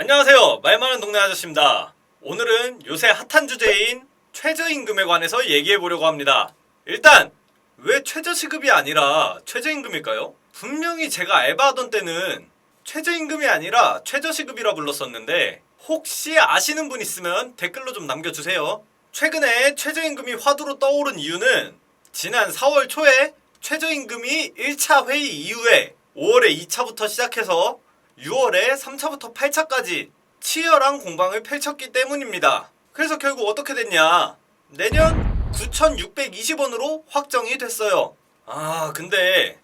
안녕하세요. 말 많은 동네 아저씨입니다. 오늘은 요새 핫한 주제인 최저임금에 관해서 얘기해 보려고 합니다. 일단 왜 최저시급이 아니라 최저임금일까요? 분명히 제가 알바하던 때는 최저임금이 아니라 최저시급이라 불렀었는데 혹시 아시는 분 있으면 댓글로 좀 남겨주세요. 최근에 최저임금이 화두로 떠오른 이유는 지난 4월 초에 최저임금이 1차 회의 이후에 5월에 2차부터 시작해서 6월에 3차부터 8차까지 치열한 공방을 펼쳤기 때문입니다. 그래서 결국 어떻게 됐냐? 내년 9,620원으로 확정이 됐어요. 아, 근데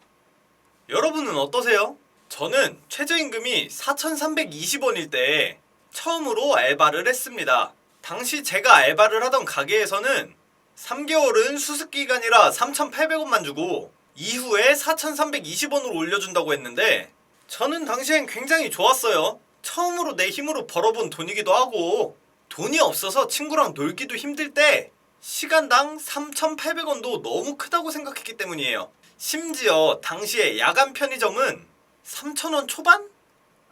여러분은 어떠세요? 저는 최저임금이 4,320원일 때 처음으로 알바를 했습니다. 당시 제가 알바를 하던 가게에서는 3개월은 수습기간이라 3,800원만 주고 이후에 4,320원으로 올려준다고 했는데 저는 당시엔 굉장히 좋았어요. 처음으로 내 힘으로 벌어본 돈이기도 하고 돈이 없어서 친구랑 놀기도 힘들 때 시간당 3,800원도 너무 크다고 생각했기 때문이에요. 심지어 당시에 야간 편의점은 3,000원 초반?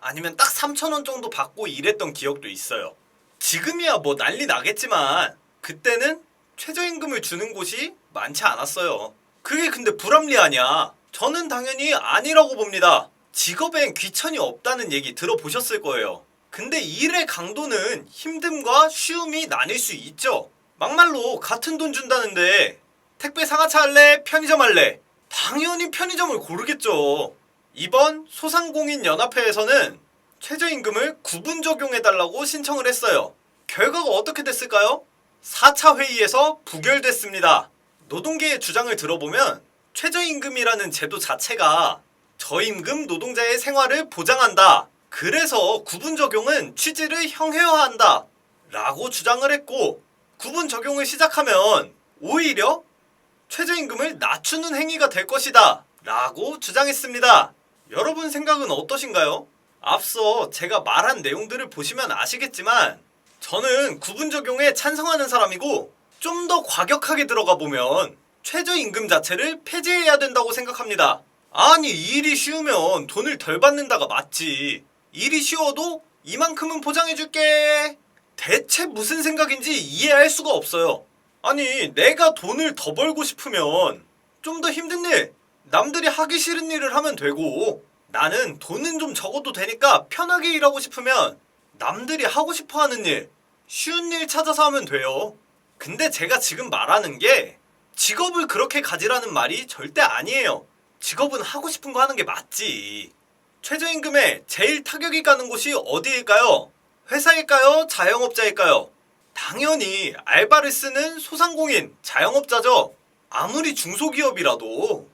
아니면 딱 3,000원 정도 받고 일했던 기억도 있어요. 지금이야 뭐 난리 나겠지만 그때는 최저임금을 주는 곳이 많지 않았어요. 그게 근데 불합리하냐? 저는 당연히 아니라고 봅니다. 직업엔 귀천이 없다는 얘기 들어보셨을 거예요. 근데 일의 강도는 힘듦과 쉬움이 나뉠 수 있죠. 막말로 같은 돈 준다는데 택배 상하차 할래? 편의점 할래? 당연히 편의점을 고르겠죠. 이번 소상공인 연합회에서는 최저임금을 구분 적용해달라고 신청을 했어요. 결과가 어떻게 됐을까요? 4차 회의에서 부결됐습니다. 노동계의 주장을 들어보면 최저임금이라는 제도 자체가 저임금 노동자의 생활을 보장한다. 그래서 구분 적용은 취지를 형해화한다. 라고 주장을 했고, 구분 적용을 시작하면 오히려 최저임금을 낮추는 행위가 될 것이다. 라고 주장했습니다. 여러분 생각은 어떠신가요? 앞서 제가 말한 내용들을 보시면 아시겠지만, 저는 구분 적용에 찬성하는 사람이고, 좀 더 과격하게 들어가 보면 최저임금 자체를 폐지해야 된다고 생각합니다. 아니, 일이 쉬우면 돈을 덜 받는다가 맞지. 일이 쉬워도 이만큼은 보장해줄게. 대체 무슨 생각인지 이해할 수가 없어요. 아니, 내가 돈을 더 벌고 싶으면 좀 더 힘든 일, 남들이 하기 싫은 일을 하면 되고, 나는 돈은 좀 적어도 되니까 편하게 일하고 싶으면 남들이 하고 싶어 하는 일, 쉬운 일 찾아서 하면 돼요. 근데 제가 지금 말하는 게 직업을 그렇게 가지라는 말이 절대 아니에요. 직업은 하고 싶은 거 하는 게 맞지. 최저임금에 제일 타격이 가는 곳이 어디일까요? 회사일까요? 자영업자일까요? 당연히 알바를 쓰는 소상공인, 자영업자죠. 아무리 중소기업이라도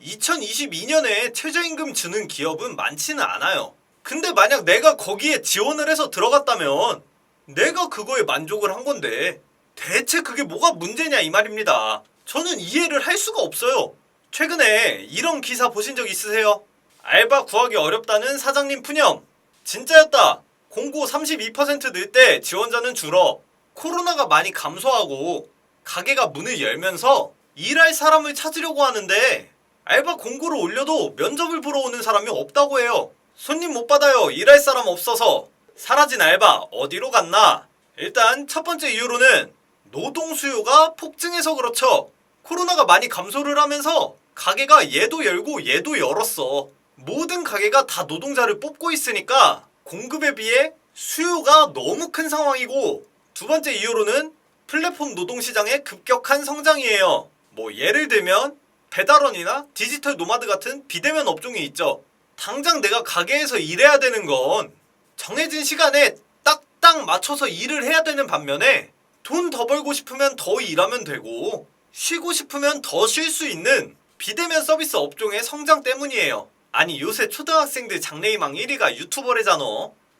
2022년에 최저임금 주는 기업은 많지는 않아요. 근데 만약 내가 거기에 지원을 해서 들어갔다면 내가 그거에 만족을 한 건데 대체 그게 뭐가 문제냐 이 말입니다. 저는 이해를 할 수가 없어요. 최근에 이런 기사 보신 적 있으세요? 알바 구하기 어렵다는 사장님 푸념. 진짜였다. 공고 32%늘 때 지원자는 줄어. 코로나가 많이 감소하고 가게가 문을 열면서 일할 사람을 찾으려고 하는데 알바 공고를 올려도 면접을 보러 오는 사람이 없다고 해요. 손님 못 받아요. 일할 사람 없어서. 사라진 알바 어디로 갔나? 일단 첫 번째 이유로는 노동 수요가 폭증해서 그렇죠. 코로나가 많이 감소를 하면서 가게가 얘도 열고 얘도 열었어. 모든 가게가 다 노동자를 뽑고 있으니까 공급에 비해 수요가 너무 큰 상황이고 두 번째 이유로는 플랫폼 노동시장의 급격한 성장이에요. 뭐 예를 들면 배달원이나 디지털 노마드 같은 비대면 업종이 있죠. 당장 내가 가게에서 일해야 되는 건 정해진 시간에 딱딱 맞춰서 일을 해야 되는 반면에 돈 더 벌고 싶으면 더 일하면 되고 쉬고 싶으면 더 쉴 수 있는 비대면 서비스 업종의 성장 때문이에요. 아니 요새 초등학생들 장래희망 1위가 유튜버래잖아.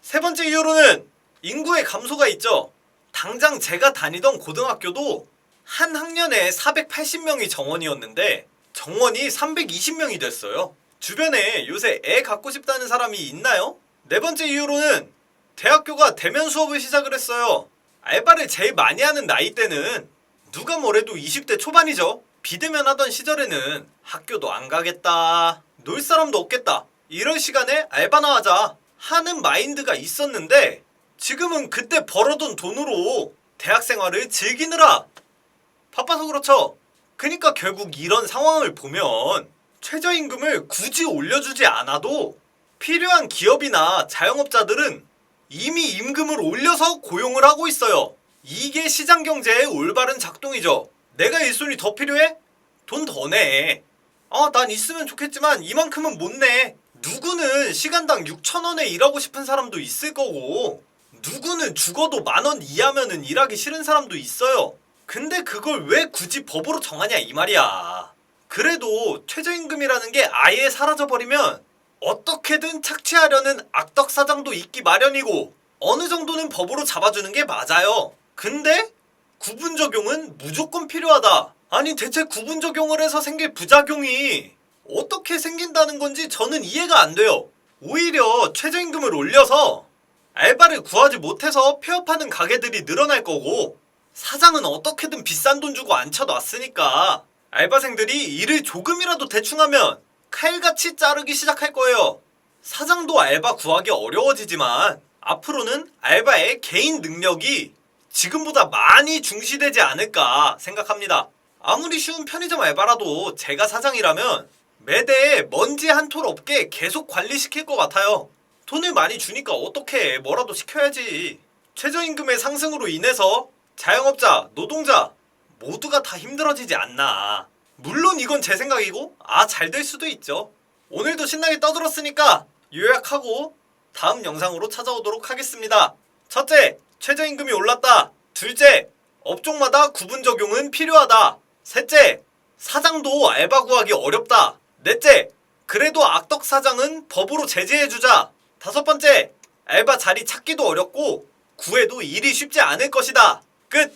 세 번째 이유로는 인구의 감소가 있죠. 당장 제가 다니던 고등학교도 한 학년에 480명이 정원이었는데 정원이 320명이 됐어요. 주변에 요새 애 갖고 싶다는 사람이 있나요? 네 번째 이유로는 대학교가 대면 수업을 시작을 했어요. 알바를 제일 많이 하는 나이 때는 누가 뭐래도 20대 초반이죠. 비대면 하던 시절에는 학교도 안 가겠다. 놀 사람도 없겠다. 이럴 시간에 알바나 하자. 하는 마인드가 있었는데 지금은 그때 벌어둔 돈으로 대학 생활을 즐기느라 바빠서 그렇죠. 그러니까 결국 이런 상황을 보면 최저임금을 굳이 올려주지 않아도 필요한 기업이나 자영업자들은 이미 임금을 올려서 고용을 하고 있어요. 이게 시장 경제의 올바른 작동이죠. 내가 일손이 더 필요해? 돈 더 내. 아, 난 있으면 좋겠지만 이만큼은 못 내. 누구는 시간당 6천원에 일하고 싶은 사람도 있을 거고, 누구는 죽어도 만 원 이하면은 일하기 싫은 사람도 있어요. 근데 그걸 왜 굳이 법으로 정하냐 이 말이야. 그래도 최저임금이라는 게 아예 사라져버리면 어떻게든 착취하려는 악덕 사장도 있기 마련이고 어느 정도는 법으로 잡아주는 게 맞아요. 근데 구분 적용은 무조건 필요하다. 아니 대체 구분 적용을 해서 생길 부작용이 어떻게 생긴다는 건지 저는 이해가 안 돼요. 오히려 최저임금을 올려서 알바를 구하지 못해서 폐업하는 가게들이 늘어날 거고 사장은 어떻게든 비싼 돈 주고 앉혀놨으니까 알바생들이 일을 조금이라도 대충하면 칼같이 자르기 시작할 거예요. 사장도 알바 구하기 어려워지지만 앞으로는 알바의 개인 능력이 지금보다 많이 중시되지 않을까 생각합니다. 아무리 쉬운 편의점 알바라도 제가 사장이라면 매대에 먼지 한 톨 없게 계속 관리시킬 것 같아요. 돈을 많이 주니까 어떻게 뭐라도 시켜야지. 최저임금의 상승으로 인해서 자영업자, 노동자 모두가 다 힘들어지지 않나. 물론 이건 제 생각이고 아 잘 될 수도 있죠. 오늘도 신나게 떠들었으니까 요약하고 다음 영상으로 찾아오도록 하겠습니다. 첫째, 최저임금이 올랐다. 둘째, 업종마다 구분 적용은 필요하다. 셋째, 사장도 알바 구하기 어렵다. 넷째, 그래도 악덕 사장은 법으로 제재해주자. 다섯 번째, 알바 자리 찾기도 어렵고 구해도 일이 쉽지 않을 것이다. 끝!